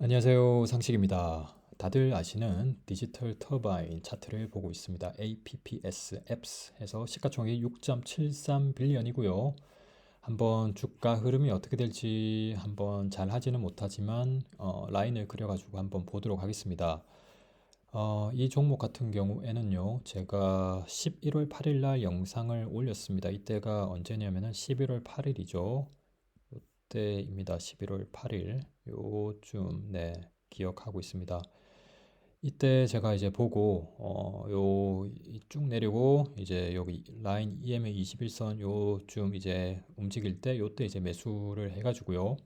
안녕하세요. 상식입니다. 다들 아시는 디지털 터바인 차트를 보고 있습니다. APPS, EPS 해서 시가총액이 6.73 빌리언이고요. 한번 주가 흐름이 어떻게 될지 한번 잘 하지는 못하지만 어, 라인을 그려가지고 한번 보도록 하겠습니다. 어, 이 종목 같은 경우에는요, 제가 11월 8일 날 영상을 올렸습니다. 이때가 언제냐면은 11월 8일이죠. 이때입니다. 11월 8일. 요쯤, 네, 기억하고 있습니다. 이때 제가 이제 보고, 어, 요, 쭉 내리고, 이제 여기 라인 EMA 21선 요쯤 이제 움직일 때, 요때 이제 매수를 해가지고요.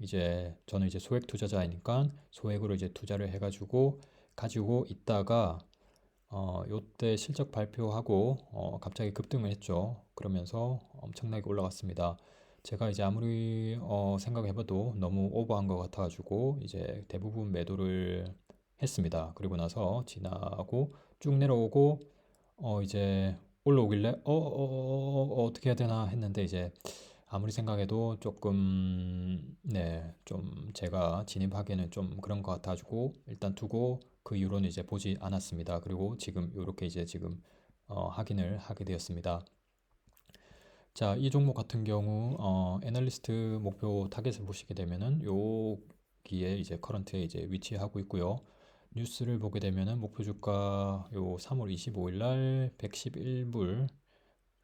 이제 저는 이제 소액 투자자이니까 소액으로 이제 투자를 해가지고 가지고 있다가, 어, 요때 실적 발표하고, 어, 갑자기 급등을 했죠. 그러면서 엄청나게 올라갔습니다. 제가 이제 아무리 어, 생각해봐도 너무 오버한 것 같아가지고 이제 대부분 매도를 했습니다. 그리고 나서 지나고 쭉 내려오고 어 이제 올라오길래 어, 어, 어, 어, 어떻게 해야 되나 했는데 이제 아무리 생각해도 조금 네, 좀 제가 진입하기에는 좀 그런 것 같아가지고 일단 두고 그 이후로는 이제 보지 않았습니다. 그리고 지금 이렇게 이제 지금 어, 확인을 하게 되었습니다. 자, 이 종목 같은 경우 어, 애널리스트 목표 타겟을 보시게 되면은 여기에 이제 커런트에 이제 위치하고 있고요. 뉴스를 보게 되면은 목표 주가 요 3월 25일 날 111불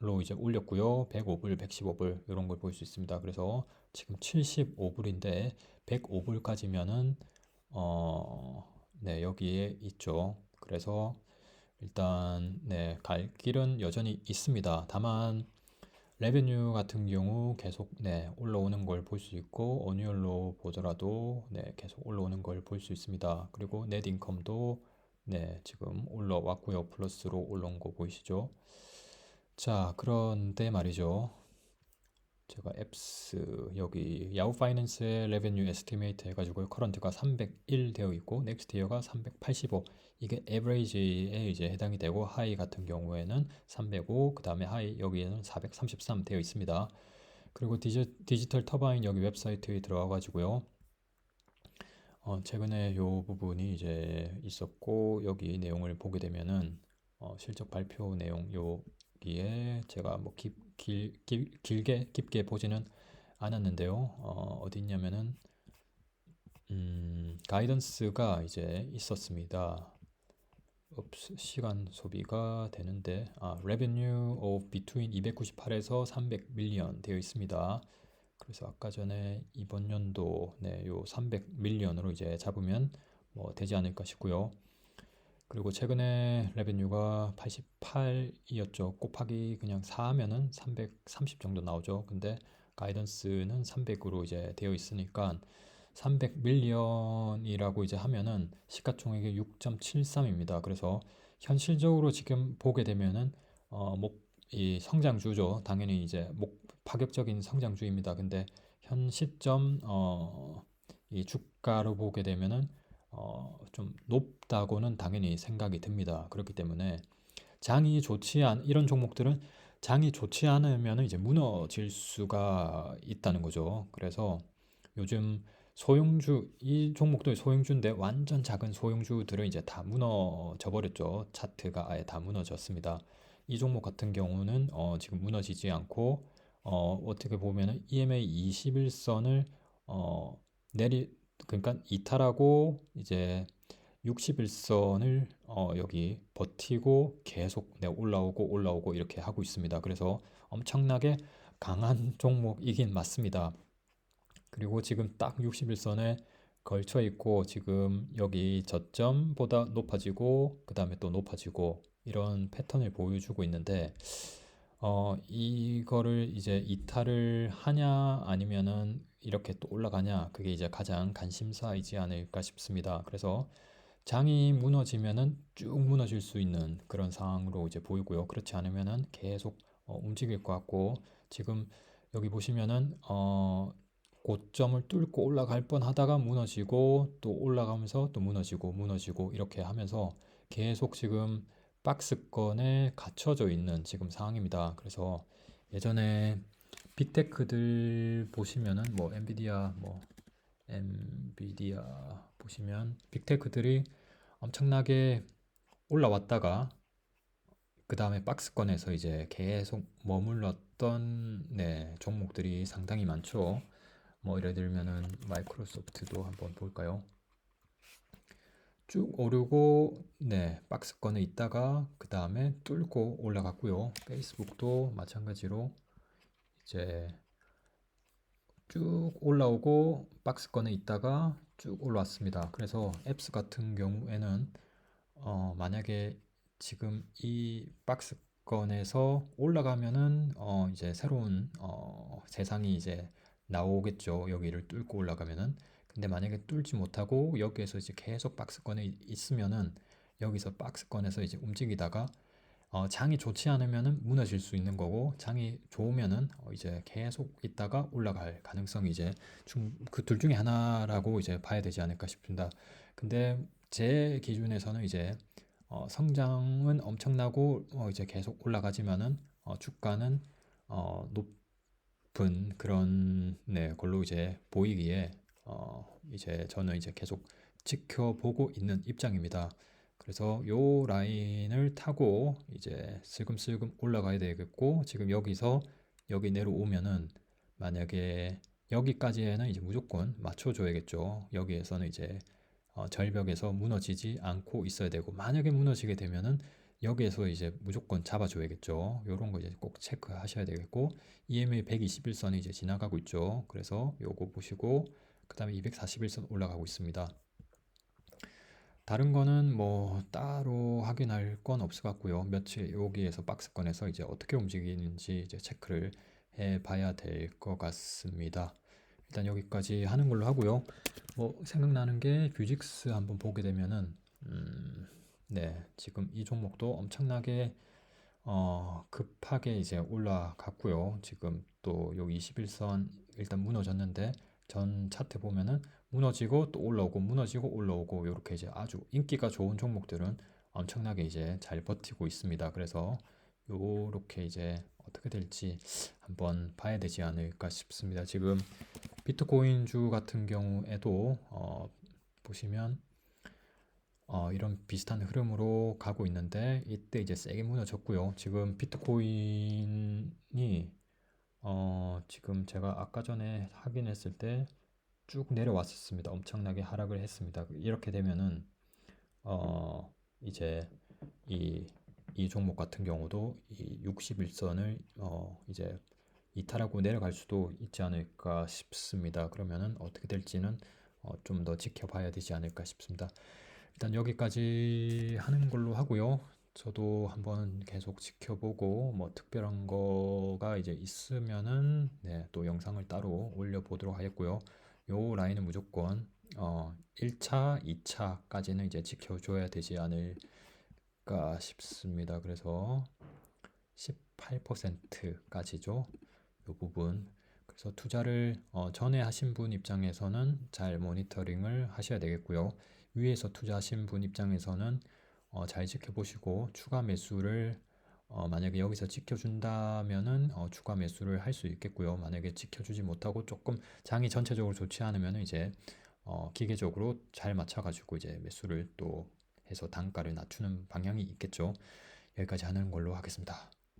로 이제 올렸고요. 105불, 115불 이런 걸 볼 수 있습니다. 그래서 지금 75불인데 105불까지면은 어, 네, 여기에 있죠. 그래서 일단 네, 갈 길은 여전히 있습니다. 다만 레베뉴 같은 경우 계속 네, 올라오는 걸 볼 수 있고 어뉴얼로 보더라도 네, 계속 올라오는 걸 볼 수 있습니다. 그리고 넷 인컴도 네, 지금 올라왔고요. 플러스로 올라온 거 보이시죠? 자, 그런데 말이죠. 제가 앱스 여기 야후 파이낸스의 레베뉴 에스티메이트 해가지고 커런트가 301 되어 있고 넥스트 이어가 385 이게 에버리지에 이제 해당이 되고 하이 같은 경우에는 305 그 다음에 하이 여기에는 433 되어 있습니다. 그리고 디지, 디지털 터바인 여기 웹사이트에 들어가 가지고요. 어, 최근에 요 부분이 이제 있었고 여기 내용을 보게 되면은 어, 실적 발표 내용 여기에 제가 뭐 깊, 길, 길, 길게 깊게 보지는 않았는데요. 어, 어디 있냐면은 음, 가이던스가 이제 있었습니다. 옵스, 시간 소비가 되는데 아, revenue of between 298에서 300 밀리언 되어 있습니다. 그래서 아까 전에 이번 연도 네, 요 300 밀리언으로 이제 잡으면 뭐 되지 않을까 싶고요. 그리고 최근에 레베뉴가 88이었죠. 곱하기 그냥 4하면은 330 정도 나오죠. 근데 가이던스는 300으로 이제 되어 있으니까 300 밀리언이라고 이제 하면은 시가총액이 6.73입니다. 그래서 현실적으로 지금 보게 되면은 어, 목 이 성장주죠. 당연히 이제 목 파격적인 성장주입니다. 근데 현 시점 어, 이 주가로 보게 되면은 어, 좀 높다고는 당연히 생각이 듭니다. 그렇기 때문에 장이 좋지 않 이런 종목들은 장이 좋지 않으면 이제 무너질 수가 있다는 거죠. 그래서 요즘 소형주 이 종목도 소형주인데 완전 작은 소형주들은 이제 다 무너져 버렸죠. 차트가 아예 다 무너졌습니다. 이 종목 같은 경우는 어, 지금 무너지지 않고 어, 어떻게 보면은 EMA 21선을 어, 내리 그러니까 이탈하고 이제 61선을 어, 여기 버티고 계속 네, 올라오고 올라오고 이렇게 하고 있습니다. 그래서 엄청나게 강한 종목이긴 맞습니다. 그리고 지금 딱 61선에 걸쳐 있고 지금 여기 저점보다 높아지고 그 다음에 또 높아지고 이런 패턴을 보여주고 있는데 어, 이거를 이제 이탈을 하냐 아니면은 이렇게 또 올라가냐 그게 이제 가장 관심사이지 않을까 싶습니다. 그래서 장이 무너지면은 쭉 무너질 수 있는 그런 상황으로 이제 보이고요. 그렇지 않으면은 계속 어, 움직일 것 같고 지금 여기 보시면은 어, 고점을 뚫고 올라갈 뻔 하다가 무너지고 또 올라가면서 또 무너지고 무너지고 이렇게 하면서 계속 지금 박스권에 갇혀져 있는 지금 상황입니다. 그래서 예전에 빅테크들 보시면은 뭐 엔비디아 뭐 엔비디아 보시면 빅테크들이 엄청나게 올라왔다가 그 다음에 박스권에서 이제 계속 머물렀던 네, 종목들이 상당히 많죠. 뭐 예를 들면은 마이크로소프트도 한번 볼까요? 쭉 오르고 네 박스권에 있다가 그 다음에 뚫고 올라갔고요. 페이스북도 마찬가지로 이제 쭉 올라오고 박스권에 있다가 쭉 올라왔습니다. 그래서 앱스 같은 경우에는 어 만약에 지금 이 박스권에서 올라가면은 어 이제 새로운 어 세상이 이제 나오겠죠. 여기를 뚫고 올라가면은 근데 만약에 뚫지 못하고 여기에서 이제 계속 박스권에 있- 있으면은 여기서 박스권에서 이제 움직이다가 어, 장이 좋지 않으면은 무너질 수 있는 거고 장이 좋으면은 어, 이제 계속 있다가 올라갈 가능성이 이제 그 둘 중에 하나라고 이제 봐야 되지 않을까 싶습니다. 근데 제 기준에서는 이제 어, 성장은 엄청나고 어, 이제 계속 올라가지만은 어, 주가는 어, 높은 그런 네, 걸로 이제 보이기에 어, 이제 저는 이제 계속 지켜보고 있는 입장입니다. 그래서 요 라인을 타고 이제 슬금슬금 올라가야 되겠고 지금 여기서 여기 내려오면은 만약에 여기까지에는 이제 무조건 맞춰줘야겠죠. 여기에서는 이제 어, 절벽에서 무너지지 않고 있어야 되고 만약에 무너지게 되면은 여기에서 이제 무조건 잡아줘야겠죠. 요런 거 이제 꼭 체크하셔야 되겠고 EMA 121선이 이제 지나가고 있죠. 그래서 요거 보시고 그 다음에 241선 올라가고 있습니다. 다른 거는 뭐 따로 확인할 건 없을 것 같고요. 며칠 여기에서 박스권에서 이제 어떻게 움직이는지 이제 체크를 해 봐야 될 것 같습니다. 일단 여기까지 하는 걸로 하고요. 뭐 생각나는 게 뷰직스 한번 보게 되면은 음, 네, 지금 이 종목도 엄청나게 어, 급하게 이제 올라갔고요. 지금 또 요 21선 일단 무너졌는데 전 차트 보면은 무너지고 또 올라오고 무너지고 올라오고 이렇게 이제 아주 인기가 좋은 종목들은 엄청나게 이제 잘 버티고 있습니다. 그래서 요렇게 이제 어떻게 될지 한번 봐야 되지 않을까 싶습니다. 지금 비트코인 주 같은 경우에도 어, 보시면 어, 이런 비슷한 흐름으로 가고 있는데 이때 이제 세게 무너졌고요. 지금 비트코인이 어, 지금 제가 아까 전에 확인했을 때 쭉 내려왔었습니다. 엄청나게 하락을 했습니다. 이렇게 되면은 어, 이제 이, 이 종목 같은 경우도 이 61선을 어, 이제 이탈하고 내려갈 수도 있지 않을까 싶습니다. 그러면은 어떻게 될지는 어, 좀 더 지켜봐야 되지 않을까 싶습니다. 일단 여기까지 하는 걸로 하고요. 저도 한번 계속 지켜보고 뭐 특별한 거가 이제 있으면은 네, 또 영상을 따로 올려보도록 하겠고요. 요 라인은 무조건 어 1차, 2차까지는 이제 지켜줘야 되지 않을까 싶습니다. 그래서 18%까지죠. 요 부분. 그래서 투자를 어 전에 하신 분 입장에서는 잘 모니터링을 하셔야 되겠고요. 위에서 투자하신 분 입장에서는 어, 잘 지켜보시고 추가 매수를 어, 만약에 여기서 지켜준다면은 어, 추가 매수를 할 수 있겠고요. 만약에 지켜주지 못하고 조금 장이 전체적으로 좋지 않으면 이제 어, 기계적으로 잘 맞춰가지고 이제 매수를 또 해서 단가를 낮추는 방향이 있겠죠. 여기까지 하는 걸로 하겠습니다.